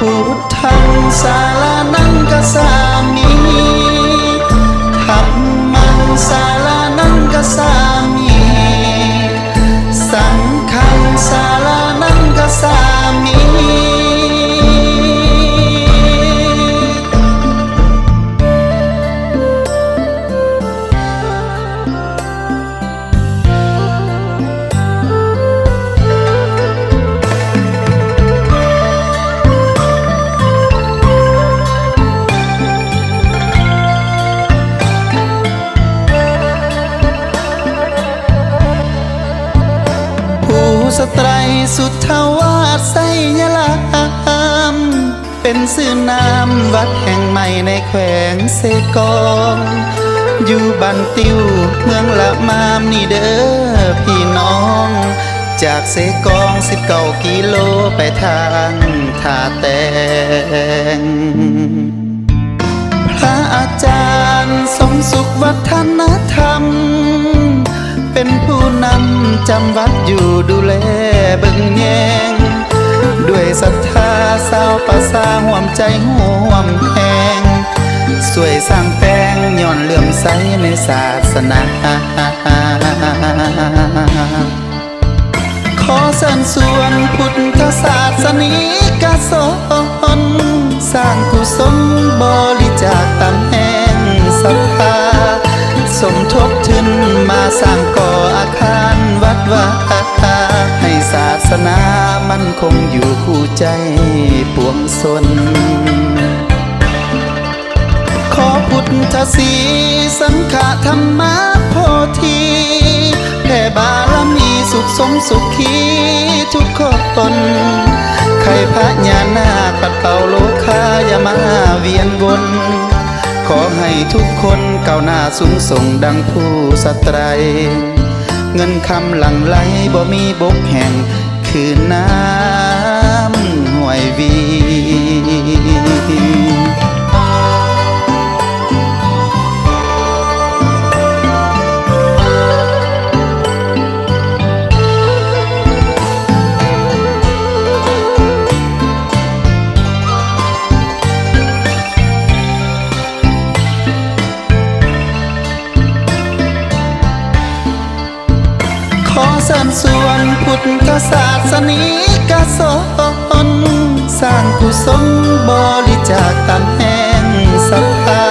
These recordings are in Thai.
พุทธังสารนังกษา สตรยสุทธวาสไสยลามเป็นสื่อนามวัดแห่งใหม่ในแขวงเซกองอยู่บันติวเมืองละมามนี่เด้อพี่น้อง จากเซกองสิบเก้ากิโลไปทางท่าแตงพระอาจารย์สมสุขวัฒนธรรม เป็นผู้นำ จำวัดอยู่ดูแลเบึงแยง ด้วยศรัทธาสาวประสาห่วมใจห่วมแหงสวยสร้างแปลงย้อนเหลื่อมใสในศาสนาขอเสริญส่วนพุทธศาสนิกชนสร้างกุศลบริจาคตามแห่งศรัทธาสมทบทุนมาสร้างก่ออาคาร วัดวาให้ศาสนามันคงอยู่คู่ใจปวงสน ขอพุทธศีสังฆธรรมะโพธิแผ่บารมีสุขสมสุขีทุกคนใครพระญานาปัดเป่าโลกาอย่ามาเวียนวนขอให้ทุกคนก้าวหน้าสูงส่งดังผู้สตรัย เงินคำหลั่งไหลบ่มีบกแห่ง คือน้ำห่วยวี เสริญส่วนพุทธศาสนิกชนสร้างกุศลบริจาคตามแห่งศรัทธา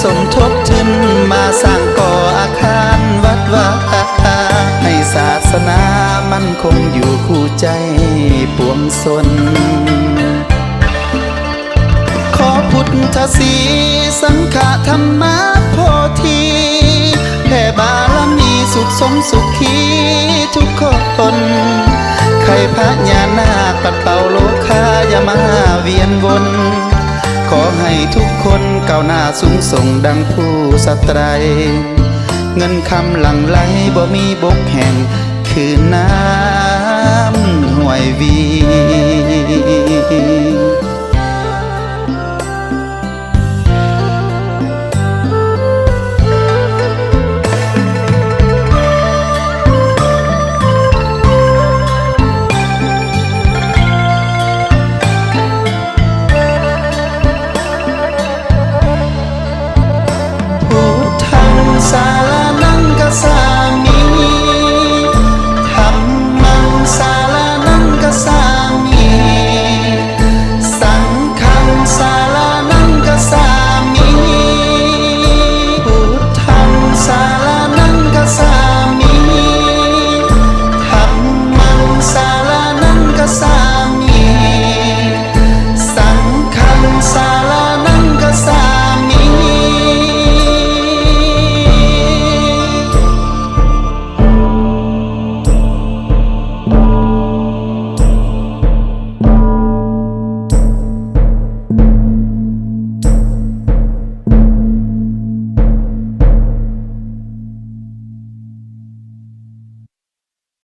สมทบทุนมาสร้างก่ออาคารวัดวาให้ศาสนามั่นคงอยู่คู่ใจปวงสนขอพุทธศีสังฆธรรม สุขีทุกคนใครพระญานาคปัดเป่าโลกาอย่ามาเวียนวนขอให้ทุกคนก้าวหน้าสูงส่งดังผู้สตรเงินคำหลังไหลบ่มีบกแห่งคือน้ำห่วยวี